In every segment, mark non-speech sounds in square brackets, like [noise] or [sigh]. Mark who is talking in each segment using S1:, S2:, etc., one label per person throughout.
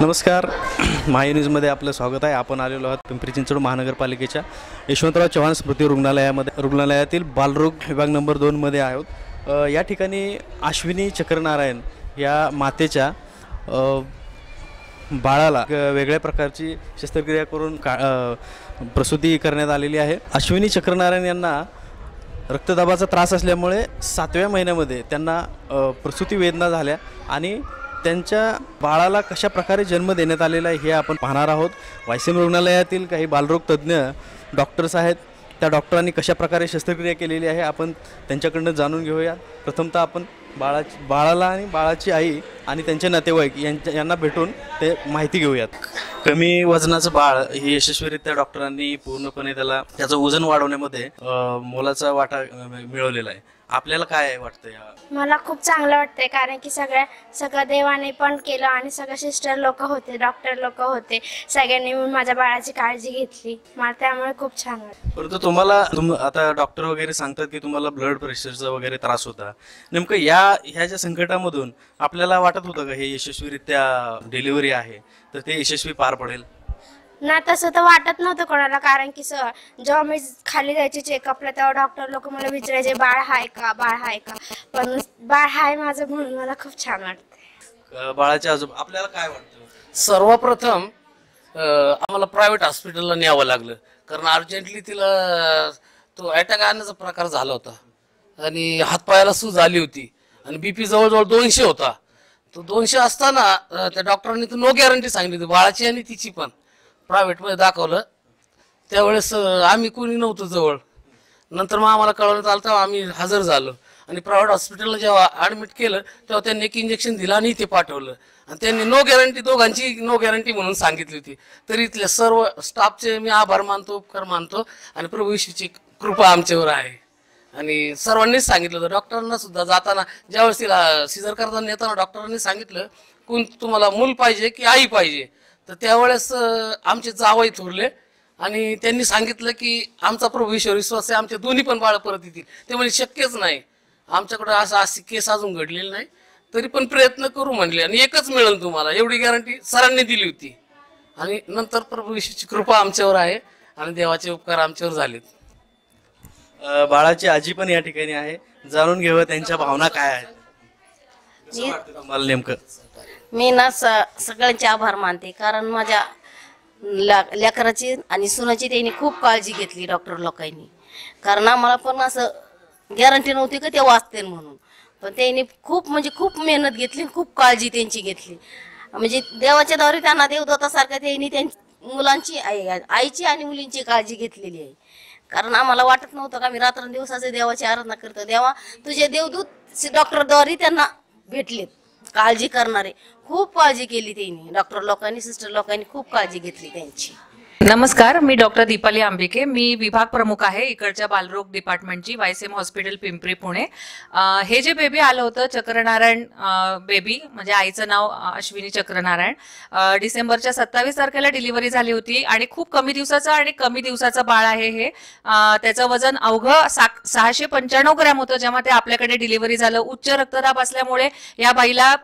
S1: नमस्कार. [clears throat] माय न्यूजमध्ये आपलं स्वागत आहे. आपण आलेलो आहोत पिंपरी चिंचवड महानगरपालिकेच्या यशवंतराव चव्हाण स्मृती रुग्णालयामध्ये रुग्णालयातील बालरोग विभाग नंबर दोनमध्ये आहोत. या ठिकाणी अश्विनी चक्रनारायण या मातेच्या बाळाला वेगळ्या प्रकारची शस्त्रक्रिया करून का प्रसूती करण्यात आलेली आहे. अश्विनी चक्रनारायण यांना रक्तदाबाचा त्रास असल्यामुळे सातव्या महिन्यामध्ये त्यांना प्रसूती वेदना झाल्या आणि त्यांच्या बाळाला कशा प्रकारे जन्म देण्यात आलेला आहे हे आपण पाहणार आहोत. वायसीम रुग्णालयातील काही बालरोग तज्ज्ञ डॉक्टर्स आहेत. त्या डॉक्टरांनी कशा प्रकारे शस्त्रक्रिया केलेली आहे आपण त्यांच्याकडनं जाणून घेऊया. प्रथमतः आपण बाळाची बाळाला आणि बाळाची आई आणि त्यांचे नातेवाईक यांच्या यांना भेटून ते माहिती घेऊयात. कमी वजनाचं बाळ हे यशस्वीरित्या डॉक्टरांनी पूर्णपणे त्याला त्याचं वजन वाढवण्यामध्ये मोलाचा वाटा मिळवलेला आहे. आपल्याला काय वाटतं
S2: मला खूप चांगलं वाटतंय कारण की सगळ्या सगळं देवाने पण केलं आणि सगळे सिस्टर लोक होते डॉक्टर लोक होते. सगळ्यांनी मिळून माझ्या बाळाची काळजी घेतली. मला त्यामुळे खूप छान वाटतं
S1: परंतु तुम्हाला तुम आता डॉक्टर वगैरे सांगतात की तुम्हाला ब्लड प्रेशरचा वगैरे त्रास होता. नेमकं या ह्या ज्या संकटामधून आपल्याला वाटत होतं का हे यशस्वीरित्या डिलिव्हरी आहे तर ते यशस्वी पार पडेल?
S2: ना तसं तर वाटत नव्हतं कोणाला कारण की स जेव्हा मी खाली जायचे चेकअपला तेव्हा डॉक्टर लोक मला विचारायचे बाळ हाय का? बाळ हाय का? पण बाळ हाय माझं म्हणून मला खूप छान वाटतं.
S1: बाळाच्या आजोबा आपल्याला काय वाटतं?
S3: सर्वप्रथम आम्हाला प्रायव्हेट हॉस्पिटलला न्यावं लागलं. कारण अर्जंटली तिला तो अटॅक आणण्याचा प्रकार झाला होता. आणि हातपायाला सूज आली होती. आणि बीपी जवळजवळ दोनशे होता. तो दोनशे असताना त्या डॉक्टरांनी तर नो गॅरंटी सांगितली. होती बाळाची आणि तिची पण. प्रायव्हेटमध्ये दाखवलं. त्यावेळेस आम्ही कोणी नव्हतो जवळ. नंतर मग आम्हाला कळवण्यात आलं तेव्हा आम्ही हजर झालो. आणि प्रायव्हेट हॉस्पिटलला जेव्हा ॲडमिट केलं तेव्हा त्यांनी एक इंजेक्शन दिलं आणि इथे पाठवलं. आणि त्यांनी नो गॅरंटी दोघांची नो गॅरंटी म्हणून सांगितली होती. तरी इथल्या सर्व स्टाफचे मी आभार मानतो उपकार मानतो. आणि प्रभू येशूची कृपा आमच्यावर आहे. आणि सर्वांनीच सांगितलं होतं. डॉक्टरांना सुद्धा जाताना ज्यावेळेस तिला सिजर करताना येताना डॉक्टरांनी सांगितलं कोण तुम्हाला मूल पाहिजे की आई पाहिजे? तर त्यावेळेस आमचे जावई थोरले आणि त्यांनी सांगितलं की आमचा प्रभू ईश्वर विश्वास आहे आमचे दोन्ही पण बाळ परत येतील. ते म्हणजे शक्यच नाही. आमच्याकडे असं अशी केस अजून घडलेली नाही. तरी पण प्रयत्न करू म्हणले आणि एकच मिळेल तुम्हाला. एवढी गॅरंटी सरांनी दिली होती. आणि नंतर प्रभू ईश्वरची कृपा आमच्यावर आहे आणि देवाचे उपकार आमच्यावर झालेत.
S1: अ, बाळाची आजी पण या ठिकाणी आहे. जाणून घेऊया त्यांच्या भावना काय आहेत. कसं वाटतं तुम्हाला नेमकं?
S4: मी ना स सगळ्यांचे आभार मानते. कारण माझ्या ला- लेकराची आणि सुनाची त्यांनी खूप काळजी घेतली डॉक्टर लोकांनी. कारण आम्हाला पण असं गॅरंटी नव्हती का ते वाचतील म्हणून. पण त्यांनी खूप म्हणजे खूप मेहनत घेतली खूप काळजी त्यांची घेतली. म्हणजे देवाच्या द्वारे त्यांना देवदत्तासारखं त्यांनी त्यांची मुलांची आई आईची आणि मुलींची काळजी घेतलेली आहे. कारण आम्हाला वाटत नव्हतं का आम्ही रात्रंदिवसाचे देवाची आराधना करतो. देवा तुझे देवदूत डॉक्टरद्वारे त्यांना भेटलेत. काळजी करणारे. खूप काळजी केली त्यांनी. डॉक्टर लोकांनी सिस्टर लोकांनी खूप काळजी घेतली त्यांची.
S5: नमस्कार मी डॉक्टर दीपाली आंबिके. मी विभाग प्रमुख आहे इकडच्या बालरोग डिपार्टमेंटची वायसेम हॉस्पिटल पिंपरी पुणे. हे जे बेबी आलं होतं चक्रनारायण बेबी म्हणजे आईचं नाव अश्विनी चक्रनारायण. डिसेंबरच्या सत्तावीस तारखेला डिलिव्हरी झाली होती आणि खूप कमी दिवसाचं आणि कमी दिवसाचं बाळ आहे हे. त्याचं वजन अवघं सहाशे पंच्याण्णव ग्रॅम होतं जेव्हा ते आपल्याकडे डिलिव्हरी झालं. उच्च रक्तदाब असल्यामुळे या बाईला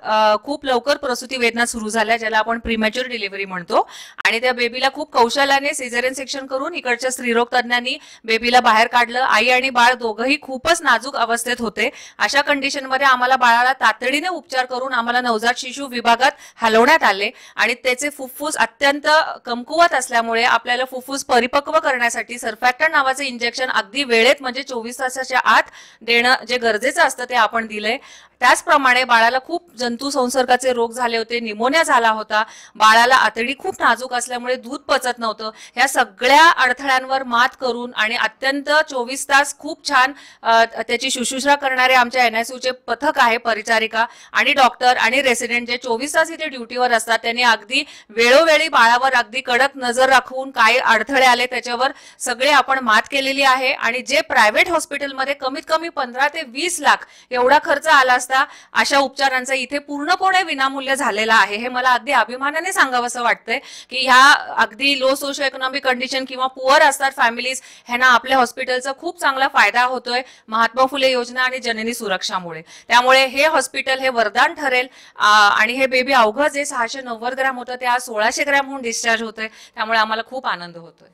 S5: खूप लवकर प्रसूती वेदना सुरू झाल्या ज्याला आपण प्रीमॅच्युअर डिलिव्हरी म्हणतो. आणि त्या बेबीला खूप उचलाने सिझेरियन सेक्शन करून इकडच्या स्त्रीरोग तज्ज्ञांनी बेबीला बाहेर काढलं. आई आणि बाळ दोघंही खूपच नाजूक अवस्थेत होते. अशा कंडिशनमध्ये आम्हाला बाळाला तातडीने उपचार करून आम्हाला नवजात शिशु विभागात हलवण्यात आले आणि त्याचे फुफ्फुस अत्यंत कमकुवत असल्यामुळे आपल्याला फुफ्फुस परिपक्व करण्यासाठी सरफॅक्टन नावाचे इंजेक्शन अगदी वेळेत म्हणजे चोवीस तासाच्या आत देणं जे गरजेचं असतं ते आपण दिलंय. त्याचप्रमाणे बाळाला खूप जंतू संसर्गाचे रोग झाले होते निमोनिया झाला होता. बाळाला आतडी खूप नाजूक असल्यामुळे दूध पचत नव्हतं. ह्या सगळ्या अडथळ्यांवर मात करून आणि अत्यंत चोवीस तास खूप छान त्याची शुश्रूषा करणारे आमच्या एनआयसीयूचे पथक आहे परिचारिका आणि डॉक्टर आणि रेसिडेंट जे चोवीस तास इथे ड्युटीवर असतात त्यांनी अगदी वेळोवेळी बाळावर अगदी कडक नजर राखून काय अडथळे आले त्याच्यावर सगळे आपण मात केलेली आहे आणि जे प्रायव्हेट हॉस्पिटलमध्ये कमीत कमी पंधरा ते वीस लाख एवढा खर्च आला असता अशा उपचारांचा इथे पूर्णपणे विनामूल्य झालेला आहे. हे मला अगदी अभिमानाने सांगावंसं वाटतंय की ह्या अगदी लो सोशो इकॉनॉमिक कंडिशन किंवा पुअर असतात फॅमिलीज ह्यांना आपल्या हॉस्पिटलचा खूप चांगला फायदा होतोय महात्मा फुले योजना आणि जननी सुरक्षामुळे. त्यामुळे हे हॉस्पिटल हे वरदान ठरेल. आणि हे बेबी अवघं जे सहाशे नव्वद ग्रॅम होतं ते आज सोळाशे ग्रॅमहून डिस्चार्ज होतंय. त्यामुळे आम्हाला खूप आनंद होतोय.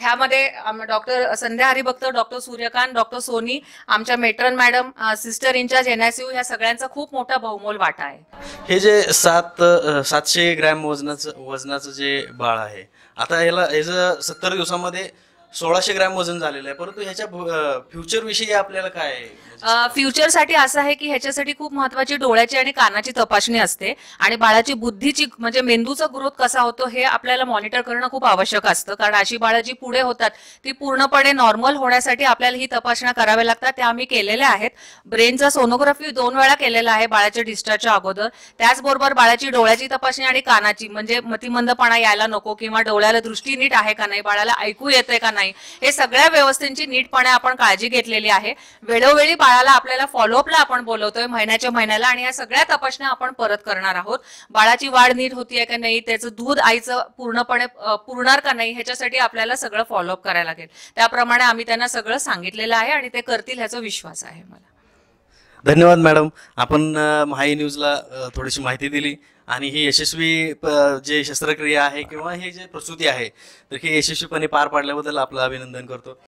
S5: ह्यामध्ये doctor Sandhya Haribhakt doctor Suryakant doctor Soni आमच्या matron madam sister incharge NICU ह्या सगळ्यांचा खूप मोठा बहुमोल वाटा आहे.
S1: हे जे सात सातशे ग्रॅम वजनाचं वजनाचं जे बाळ आहे आता याला ह्याचं सत्तर दिवसामध्ये सोळाशे ग्रॅम वजन झालेलं आहे. परंतु ह्याच्या फ्युचर विषयी आपल्याला काय
S5: फ्युचरसाठी असं आहे की ह्याच्यासाठी खूप महत्वाची डोळ्याची आणि कानाची तपासणी असते आणि बाळाची बुद्धीची म्हणजे मेंदूचा ग्रोथ कसा होतो हे आपल्याला मॉनिटर करणं खूप आवश्यक असतं. कारण अशी बाळं जी पुढे होतात ती पूर्णपणे नॉर्मल होण्यासाठी आपल्याला ही तपासण्या कराव्या लागतात. त्या आम्ही केलेल्या आहेत. ब्रेनचा सोनोग्राफी दोन वेळा केलेला आहे बाळाच्या डिस्चार्जच्या अगोदर. त्याचबरोबर बाळाची डोळ्याची तपासणी आणि कानाची म्हणजे मतिमंदपणा यायला नको किंवा डोळ्याला दृष्टी नीट आहे का नाही बाळाला ऐकू येते का नाही. हे सगळ्या व्यवस्थेची नीटपणे आपण काळजी घेतलेली आहे. वेळोवेळी बाळाला आपल्याला फॉलोअपला आपण बोलवतोय महिन्याच्या महिन्याला आणि या सगळ्या तपासण्या आपण परत करणार आहोत. बाळाची वाढ नीट होतीये का नाही त्याचं दूध आईचं पूर्णपणे पुरणार का नाही ह्याच्यासाठी आपल्याला सगळं फॉलोअप करायला लागेल. त्याप्रमाणे आम्ही त्यांना सगळं सांगितलेलं आहे आणि ते करतील ह्याचा विश्वास आहे मला.
S1: धन्यवाद मॅडम. आपण अ, महाई न्यूजला थोडीशी माहिती दिली. आणि ही यशस्वी प- जे शस्त्रक्रिया आहे किंवा हे जे प्रसूती आहे तर ही यशस्वीपणे पार पाडल्याबद्दल आपलं अभिनंदन करतो.